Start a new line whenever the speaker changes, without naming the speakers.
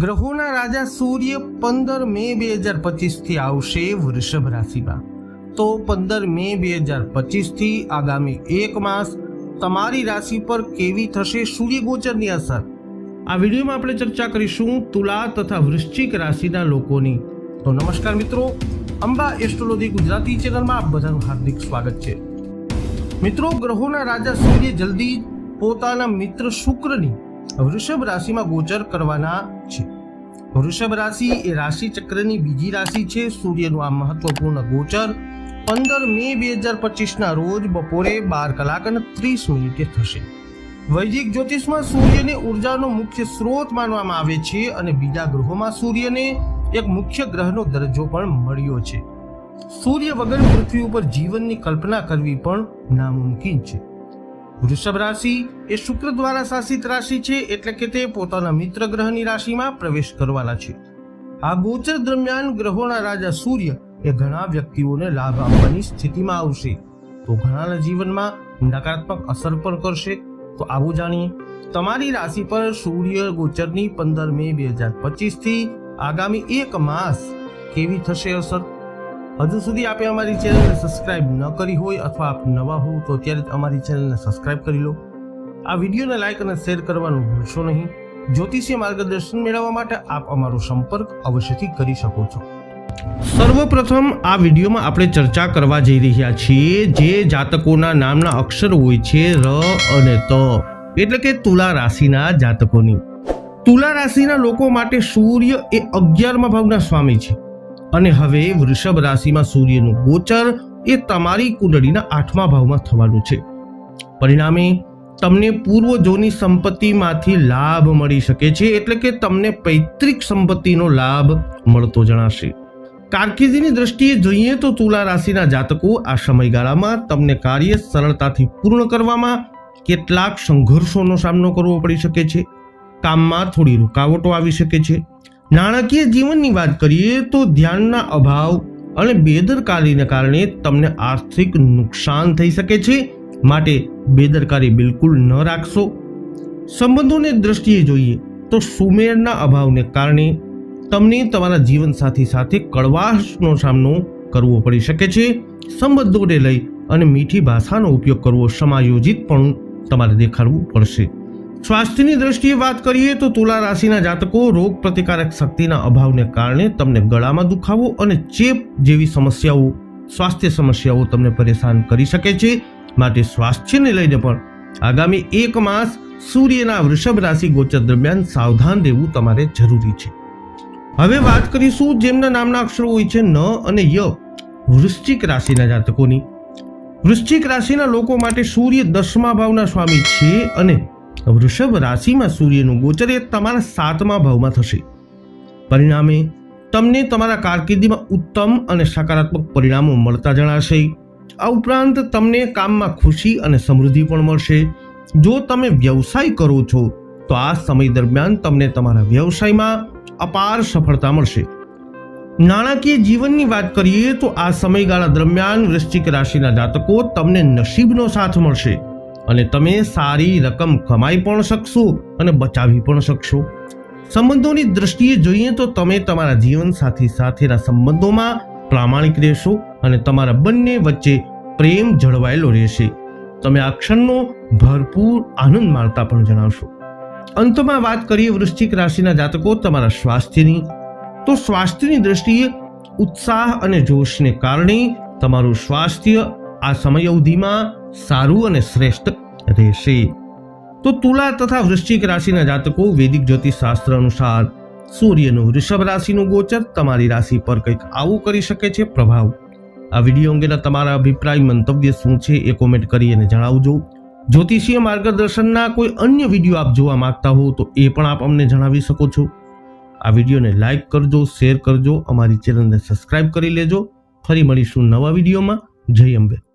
ગ્રહોના રાજા સૂર્ય પંદર મે બે હજાર પચીસથી આવશે વૃષભ રાશિમાં. તો પંદર મે બે હજાર પચીસથી આગામી એક માસ તમારી રાશિ પર કેવી થશે સૂર્યગોચરની અસર? આ વિડીયોમાં આપણે ચર્ચા કરીશું તુલા તથા વૃશ્ચિક રાશિના લોકોની. તો નમસ્કાર મિત્રો, અંબા એસ્ટ્રોલોજી ગુજરાતી ચેનલમાં આપ બધાનું હાર્દિક સ્વાગત છે. મિત્રો, ગ્રહોના રાજા સૂર્ય જલ્દી પોતાના મિત્ર શુક્રની વૃષભ રાશિમાં ગોચર કરવાના છે. વૃષભ રાશિ એ રાશિ ચક્રની બીજી રાશિ છે. સૂર્યનું આ મહત્વપૂર્ણ ગોચર પંદર મે બે હજાર પચીસના રોજ બપોરે બાર કલાક અને ત્રીસ મિનિટે થશે. વૈદિક જ્યોતિષમાં સૂર્યને ઉર્જાનો મુખ્ય સ્ત્રોત માનવામાં આવે છે અને બીજા ગ્રહોમાં સૂર્યને એક મુખ્ય ગ્રહનો દરજ્જો પણ મળ્યો છે. સૂર્ય વગર પૃથ્વી ઉપર જીવનની કલ્પના કરવી પણ નામુમકિન છે. વૃષભ રાશિ એ શુક્ર દ્વારા શાસિત રાશિ છે એટલે કે તે પોતાના મિત્ર ગ્રહની રાશિમાં પ્રવેશ કરવાના છે. આ ગોચર દરમિયાન ગ્રહોના રાજા સૂર્ય એ ઘણા વ્યક્તિઓને લાભ આપવાની સ્થિતિમાં આવશે. તો ઘણાના જીવનમાં નકારાત્મક અસર પણ કરશે. તો આવું જાણીએ. તમારી રાશિ પર સૂર્ય ગોચરની પંદર મે બે હજાર પચીસથી આગામી એક માસ કેવી થશે અસર? હજુ સુધી આપે અમારી ચેનલને સબસ્ક્રાઇબ ન કરી હોય અથવા આપ નવા હો તો અત્યારે જ અમારી ચેનલને સબસ્ક્રાઇબ કરી લો. આ વિડીયોને લાઇક અને શેર કરવાનું ભૂલશો નહીં. જ્યોતિષીય માર્ગદર્શન મેળવવા માટે આપ અમારો સંપર્ક અવશ્યથી કરી શકો છો. સર્વપ્રથમ આ વિડીયોમાં આપણે ચર્ચા કરવા જઈ રહ્યા છીએ જે જાતકોના નામના અક્ષર હોય છે ર અને ત. એટલે કે તુલા રાશિના જાતકોની. તુલા રાશિના લોકો માટે સૂર્ય એ અગિયારમા ભાવના સ્વામી છે. અને હવે વૃષભ રાશિમાં સૂર્યનું ગોચર એ તમારી કુંડળીના આઠમા ભાવમાં થવાનું છે. પરિણામે તમને પૂર્વજોની સંપત્તિમાંથી લાભ મળી શકે છે એટલે કે તમને પૈતૃક સંપત્તિનો લાભ મળતો જણાશે. કારકિર્દીની દ્રષ્ટિએ જોઈએ તો તુલા રાશિના જાતકો આ સમયગાળામાં તમને કાર્ય સરળતાથી પૂર્ણ કરવામાં કેટલાક સંઘર્ષોનો સામનો કરવો પડી શકે છે. કામમાં થોડી રૂકાવટો આવી શકે છે. નાણાકીય જીવનની વાત કરીએ તો ધ્યાનના અભાવ અને બેદરકારીને કારણે તમને આર્થિક નુકસાન થઈ શકે છે. માટે બેદરકારી બિલકુલ ન રાખશો. સંબંધોની દ્રષ્ટિએ જોઈએ તો સુમેળના અભાવને કારણે તમને તમારા જીવનસાથી સાથે કડવાશનો સામનો કરવો પડી શકે છે. સંબંધોને લઈ અને મીઠી ભાષાનો ઉપયોગ કરવો સમાયોજિત પણ તમારે દેખાડવું પડશે. સ્વાસ્થ્યની દ્રષ્ટિએ વાત કરીએ તો તુલા રાશિના જાતકો રોગ પ્રતિકારક શક્તિના અભાવને કારણે તમને ગળામાં દુખાવો અને ચેપ જેવી સમસ્યાઓ, સ્વાસ્થ્ય સમસ્યાઓ તમને પરેશાન કરી શકે છે. માટે સ્વાસ્થ્યને લઈને પણ આગામી એક માસ સૂર્યના વૃષભ રાશિ ગોચર દરમિયાન સાવધાન રહેવું તમારે જરૂરી છે. હવે વાત કરીશું જેમના નામના અક્ષરો હોય છે ન અને ય, વૃશ્ચિક રાશિના જાતકોની. વૃશ્ચિક રાશિના લોકો માટે સૂર્ય દસમા ભાવના સ્વામી છે અને વૃષભ રાશિમાં સૂર્યનું ગોચર એ તમારા સાતમા ભાવમાં થશે. પરિણામે તમને તમારા કારકિર્દીમાં ઉત્તમ અને સકારાત્મક પરિણામો મળતા જણાશે. આ ઉપરાંત તમને કામમાં ખુશી અને સમૃદ્ધિ પણ મળશે. જો તમે વ્યવસાય કરો છો, તો આ સમય દરમિયાન તમને તમારા વ્યવસાયમાં અપાર સફળતા મળશે. નાણાકીય જીવનની વાત કરીએ તો આ સમયગાળા દરમિયાન વૃશ્ચિક રાશિના જાતકો તમને નસીબનો સાથ મળશે. અને તમે સારી રકમ કમાઈ પણ શકશો અને બચાવી પણ શકશો. સંબંધોની દ્રષ્ટિએ જોઈએ તો તમે તમારા જીવનસાથી સાથેના સંબંધોમાં પ્રામાણિક રહેશો અને તમારા બંને વચ્ચે પ્રેમ જળવાયેલો રહેશે. તમે આ ક્ષણનો ભરપૂર આનંદ માણતા પણ જણાવશો. અંતમાં વાત કરીએ વૃશ્ચિક રાશિના જાતકો તમારા સ્વાસ્થ્યની. તો સ્વાસ્થ્યની દ્રષ્ટિએ ઉત્સાહ અને જોશને કારણે તમારું સ્વાસ્થ્ય આ સમય અવધિમાં સારું અને શ્રેષ્ઠ રહેશે. તો તુલા તથા વૃશ્ચિક રાશિના જાતકો વૈદિક જ્યોતિષ શાસ્ત્ર અનુસાર સૂર્યનું વૃષભ રાશિનું ગોચર તમારી રાશિ પર કંઈક આવું કરી શકે છે પ્રભાવ. આ વીડિયો અંગેના તમારા અભિપ્રાય, મંતવ્ય શું છે એ કોમેન્ટ કરી અને જણાવજો. જ્યોતિષીય માર્ગદર્શનના કોઈ અન્ય વીડિયો આપ જોવા માંગતા હો તો એ પણ આપ અમને જણાવી શકો છો. આ વિડીયોને લાઇક કરજો શેર કરજો, અમારી ચેનલને સબસ્ક્રાઇબ કરી લેજો. ફરી મળીશું નવા વિડીયોમાં. જય અંબે.